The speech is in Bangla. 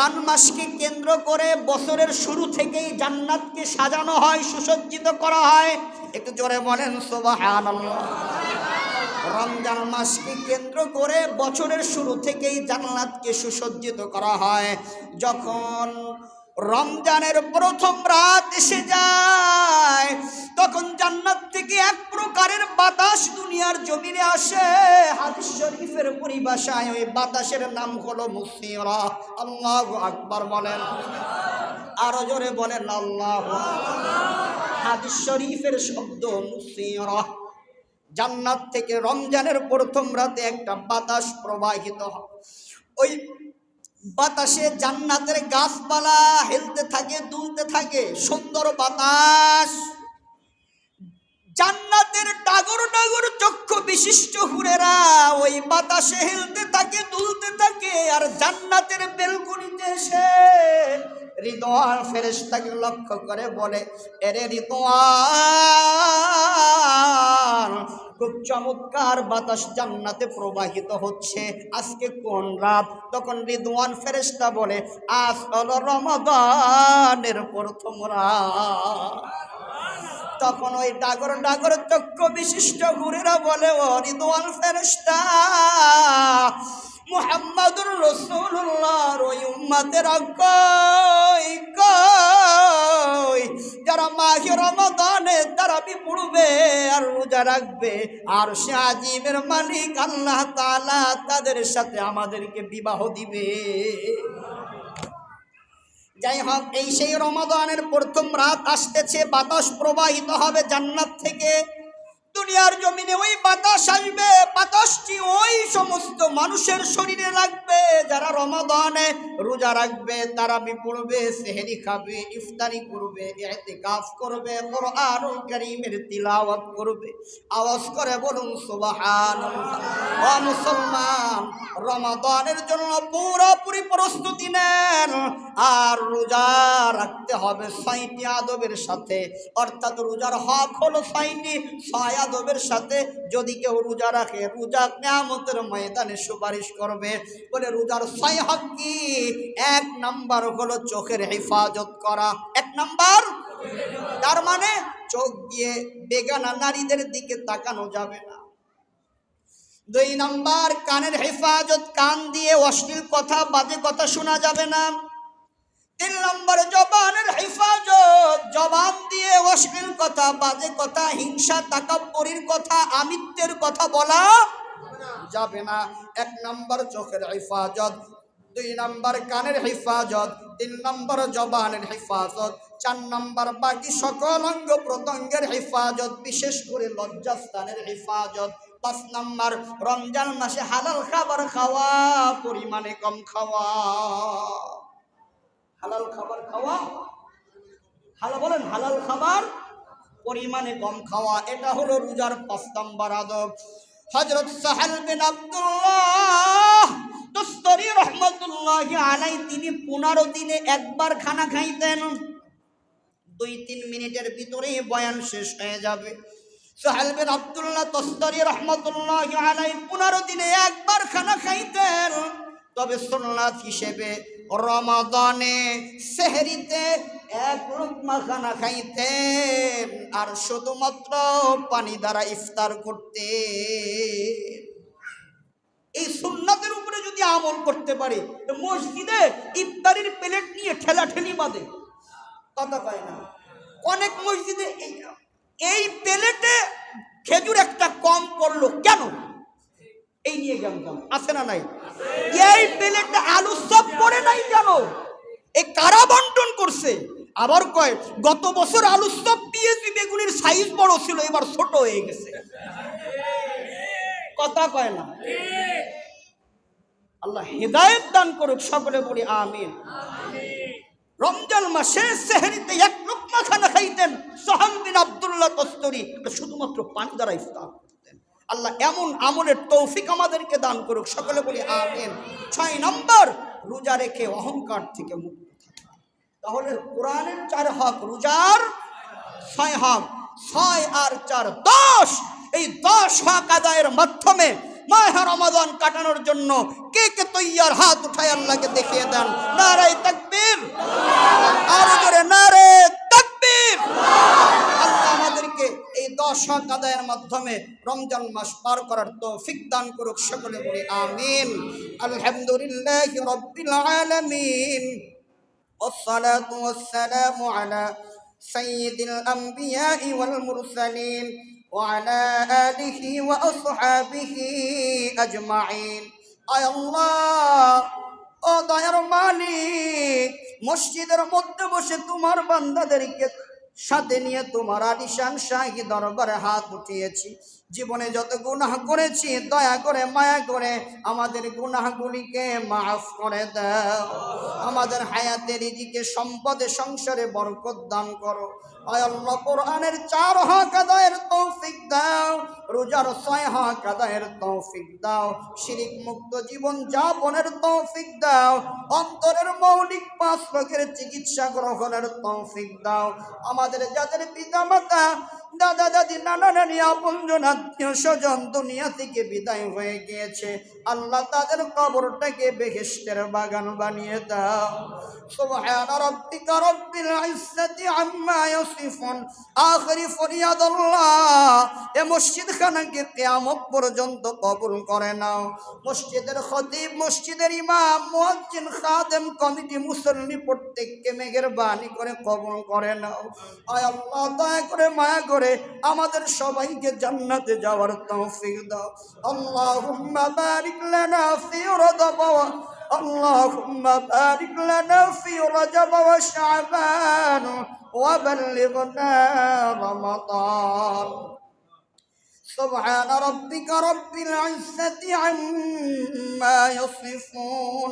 রমজান মাসকে কেন্দ্র করে বছরের শুরু থেকেই জান্নাতকে সাজানো হয়, সুসজ্জিত করা হয়। একটু জোরে বলেন সোবাহান রমজান মাসকে কেন্দ্র করে বছরের শুরু থেকেই জান্নাতকে সুসজ্জিত করা হয়। যখন রমজানের প্রথম রাত এসে যায়। তখন জান্নাত থেকে এক প্রকারের বাতাস দুনিয়ার জমিনে আসে। হাদিস শরীফের পরিভাষায় ওই বাতাসের নাম হলো মুসিরা আল্লাহ আকবার বলেন। আরও জোরে বলেন, আল্লাহ হাদিস শরীফের শব্দ মুসিরা জান্নাত থেকে রমজানের প্রথম রাতে একটা বাতাস প্রবাহিত হয়। ওই বাতাসে জান্নাতের গাছপালা হেলতে থাকে, দুলতে থাকে, সুন্দর বাতাস। জান্নাতের ডাগর ডাগর চক্ষু বিশিষ্ট হুরেরা, ওই বাতাসে হেলতে থাকে, দুলতে থাকে, আর জান্নাতের বেলকুনিতে এসে হৃদয় ফেরেশতাকে লক্ষ্য করে বলে, এরে হৃদয় খুব চমৎকার বাতাস জান্নাতে প্রবাহিত হচ্ছে। আজকে কোন রাত? তখন রিদওয়ান ফেরেস্তা বলে আজ হলো রমাদানের প্রথম রাত। তখন ওই ডাগর ডাগর চক্ষু বিশিষ্ট ঘুরেরা বলে, ও রিদওয়ান ফেরেশতা, মুহাম্মাদুর রাসূলুল্লাহর ওই কই যারা মাহে রমাদানে তারাবি পড়বে আর রোজা রাখবে। আর সে আজিমের মালিক আল্লাহ তালা তাদের সাথে আমাদেরকে বিবাহ দিবে। যাই হোক এই সেই রমাদানের প্রথম রাত আসতেছে, বাতাস প্রবাহিত হবে জান্নাত থেকে। দুনিয়ার জমিনে ওই বাতাস আসবে, বাতাসটি ওই সমস্ত মানুষের শরীরে লাগবে, যারা রমাদানে রোজা রাখবে তারা পড়বে, সেহেরি খাবে, ইফতারি করবে ইতিকাফ করবে, কোরআনুল কারীমের তিলাওয়াত করবে। আওয়াজ করে বলুন, সুবহানাল্লাহ। ও মুসলমান, রমাদানের জন্য পুরোপুরি প্রস্তুতি নেন, আর রোজা রাখতে হবে ছয়টি আদবের সাথে। অর্থাৎ রোজার হক হলো ছয়টি ছয় আদবের সাথে যদি কেউ রোজা রাখে, রোজা কেমতের ময়দানে সুপারিশ করবে। বলে রোজার ছয় হক কি? এক নাম্বার হলো চোখের হেফাজত করা। এক নাম্বার? তার মানে চোখ দিয়ে বেগানা নারীদের দিকে তাকানো যাবে না। দুই নাম্বার, কানের হেফাজত কান দিয়ে অশ্লীল কথা, বাজে কথা শোনা যাবে না। তিন নম্বর জবানের হেফাজত, জবান দিয়ে অশ্লীল কথা, বাজে কথা, হিংসা, তাকাব্বরির কথা, আমিত্বের কথা বলা যাবে না। এক নম্বর চোখের হেফাজত, দুই নম্বর কানের হেফাজত, তিন নম্বর জবানের হেফাজত, চার নম্বর বাকি সকল অঙ্গ প্রত্যঙ্গের হেফাজত, বিশেষ করে লজ্জাস্থানের হেফাজত, পাঁচ নম্বর রমজান মাসে হালাল খাবার খাওয়া, পরিমাণে কম খাওয়া। হালাল খাবার খাওয়া। হালা বলেন হালাল খাবার পরিমাণে কম খাওয়া, এটা হলো রোজার পাঁচ নম্বর আদব। হজরত সাহেল বিন আব্দুল্লাহ দস্তরি রহমতুল্লাহ আলাই তিনি পনেরো দিনে একবার খানা খাইতেন। দুই তিন মিনিটের ভিতরেই বয়ান শেষ হয়ে যাবে। সোহেল বিন আব্দুল্লাহ তস্তরি রহমতুল্লাহ আলাই পনেরো দিনে একবার খানা খাইতেন। তবে সোননাথ হিসেবে রমাদানে সেহরিতে এক রুকমা খানা খাইতেন আর শুধুমাত্র পানি দ্বারা ইফতার করতে। এই সুন্নাতের উপরে যদি আমল করতে পারে মসজিদে ইফতারির প্লেট নিয়ে ঠেলা ঠেলি বাঁধে। কথা কয় না। অনেক মসজিদে এই প্লেটে খেজুর একটা কম পড়ল। কেন? এই নিয়ে জ্ঞান আছে না নাই? এই প্লেটে আলু সব পড়ে নাই কেন? এ কারা বন্টন করছে? আবার কয় গত বছর আলু সব পিএসি বেগুনের সাইজ বড় ছিল এবার ছোট হয়ে গেছে। কথা কয় না? আল্লাহ হেদায়েত দান করুক সকলে বলি আমিন। রমজান মাসে সেহরিতে এক লোকমা খানা খাইতেন সোহান বিন আবদুল্লাহ তস্তরি। শুধুমাত্র পানি দ্বারা ইফতার। আল্লাহ এমন আমলের তৌফিক আমাদেরকে দান করুক। সকলে বলি আমিন। ছয় নম্বর, রোজা রেখে অহংকার থেকে মুক্ত তাহলে কোরআনের চার হক রোজার ছয় হক, ছয় আর চার দশ। এই দশ হক আদায়ের মাধ্যমে মাহে রমাদান কাটানোর জন্য কে কে তৈয়ার হাত উঠায় আল্লাহকে দেখিয়ে দেন? নারাই তাকবীর। আরও জোরে নারে তাকবীর। দশ হক আদায়ের মাধ্যমে রমজান মাস পার করার তৌফিক দান করুক সকলে বলি আমিন আলহামদুলিল্লাহ রব্বিল আলামিন والصلاة والسلام على سيد الأنبياء والمرسلين وعلى آله وأصحابه أجمعين أي الله ও দয়ার মালিক মসজিদের মধ্যে বসে তোমার বান্দাদেরকে সাথে নিয়ে তোমার আলিশান শাহী দরবারে হাত উঠিয়েছি। জীবনে যত গুনাহ করেছি, দয়া করে, মায়া করে আমাদের গুনাহগুলিকে মাফ করে দাও। আমাদের হায়াতের রিজিকে, সম্পদে, সংসারে বরকত দান করো। আল্লাহ, কোরআনের চার হক আদায়ের তৌফিক দাও। রোজার ছয় হক আদায়ের তৌফিক দাও। শিরিক মুক্ত জীবন যাপনের তৌফিক দাও। অন্তরের মৌলিক পাঁচ রোগের চিকিৎসা গ্রহণের তৌফিক দাও। আমাদের যাদের পিতা মাতা দাদা দাদি নানা নানি আপনজন আত্মীয় স্বজন দুনিয়া থেকে বিদায় হয়ে গিয়েছে আল্লাহ তাদের কবরটাকে বেহেস্তের বাগান বানিয়ে দাও سبحان ربك رب العزة عما يصفون آخر ফরিয়াদ আল্লাহ এ মসজিদ খানাকে কেয়ামত পর্যন্ত কবুল করে নাও মসজিদের খতিব মসজিদের ইমাম মুয়াজ্জিন খাদেম কমিটি মুসল্লি প্রত্যেককে মেঘের বাণী করে কবুল করে নাও আয় আল্লাহ দয়া করে মায়া করে আমাদের সবাইকে জান্নাতে যাওয়ার তৌফিক দাও আল্লাহুম্মা বারিক লানা ফি রদব اللهم بارك لنا في رجب وشعبان وبلغنا رمضان سبحان ربك رب العزة عما يصفون